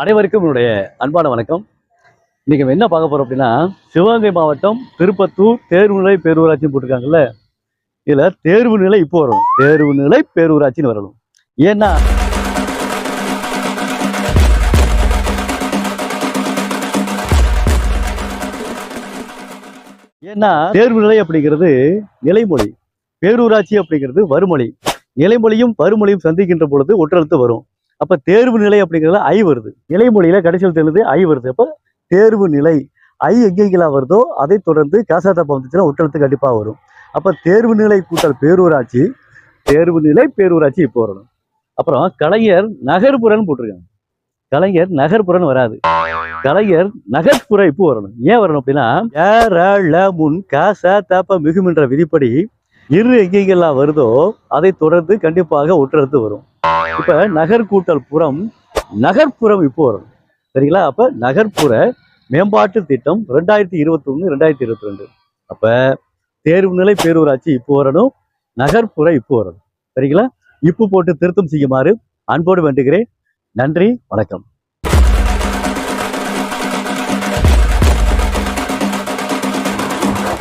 அனைவருக்கும் என்னுடைய அன்பான வணக்கம். இன்னைக்கு நம்ம என்ன பார்க்க போறோம் அப்படின்னா சிவகங்கை மாவட்டம் திருப்பத்தூர் தேர்வு நிலை பேரூராட்சின்னு போட்டிருக்காங்கல்ல இதில் தேர்வு நிலை இப்போ வரும். தேர்வு நிலை பேரூராட்சின்னு வரணும். ஏன்னா ஏன்னா தேர்வு நிலை அப்படிங்கிறது நிலைமொழி. பேரூராட்சி அப்படிங்கிறது வறுமொழி. நிலைமொழியும் வறுமொழியும் சந்திக்கின்ற பொழுது ஒற்றெழுத்து வரும். அப்ப தேர்வு நிலை அப்படிங்கிறதுல ஐ வருது. நிலைமொழியில கடைசியில் தெரியுது ஐ வருது. அப்ப தேர்வு நிலை ஐ எங்கெங்கெல்லாம் வருதோ அதை தொடர்ந்து காசாத்தப்பா வந்துச்சுன்னா ஒற்றெழுத்து கண்டிப்பாக வரும். அப்ப தேர்வு நிலை கூட்டல் பேரூராட்சி தேர்வு நிலை பேரூராட்சி இப்போ வரணும். அப்புறம் கலைஞர் நகர்ப்புறன்னு போட்டிருக்காங்க. கலைஞர் நகர்ப்புறன்னு வராது. கலைஞர் நகர்ப்புற இப்போ வரணும். ஏன் வரணும் அப்படின்னா ஏராள முன் காசா தாப்ப மிகுமின்ற விதிப்படி இரு எங்கெங்கெல்லாம் வருதோ அதை தொடர்ந்து கண்டிப்பாக ஒற்றெடுத்து வரும். இப்ப நகர்கூட்டல் புறம் நகர்ப்புறம் இப்போ வரும். சரிங்களா? அப்ப நகர்ப்புற மேம்பாட்டு திட்டம் ரெண்டாயிரத்தி இருபத்தி ஒன்னு ரெண்டாயிரத்தி இருபத்தி ரெண்டு அப்ப தேர்வு நிலை பேரூராட்சி இப்போ வரணும் நகர்ப்புற இப்போ வரணும். சரிங்களா? இப்போ போட்டு திருத்தம் செய்யுமாறு அன்போடு வேண்டுகிறேன். நன்றி வணக்கம்.